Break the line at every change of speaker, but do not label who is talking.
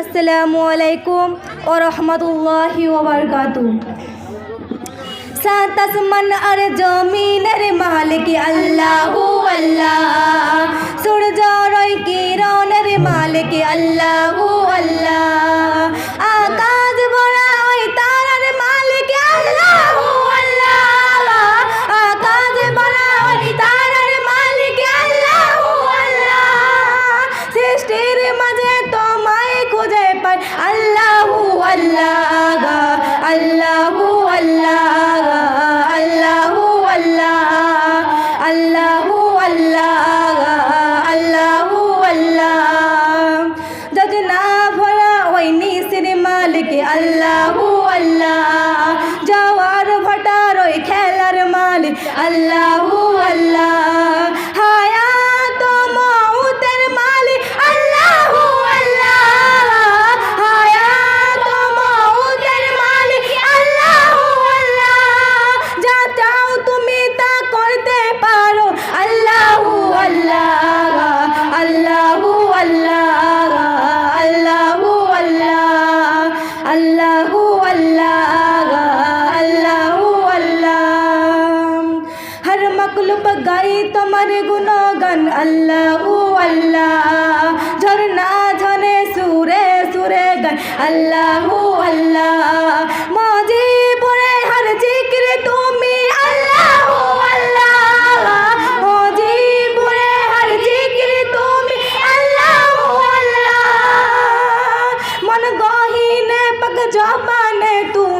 আসসালামু আলাইকুম ও রহমতুল্লাহি ওবরকাতু সাত আসমান আর জমিনের মালিক আল্লাহু আল্লাহ। সূর্য রয় কিরণের মালিক আল্লাহ আল্লাহ। আল্লাহু আল্লাহ। গাই তোমার গুণগান, আল্লাহু আল্লাহ। ঝরনা ঝরে সুরে সুরে গান, আল্লাহু আল্লাহ। মাঝে পড়ে হর জিক্র, তুমি আল্লাহু আল্লাহ। মাঝে পড়ে হর জিক্র, তুমি আল্লাহু আল্লাহ। মন গহিনে পক জবানে তুমি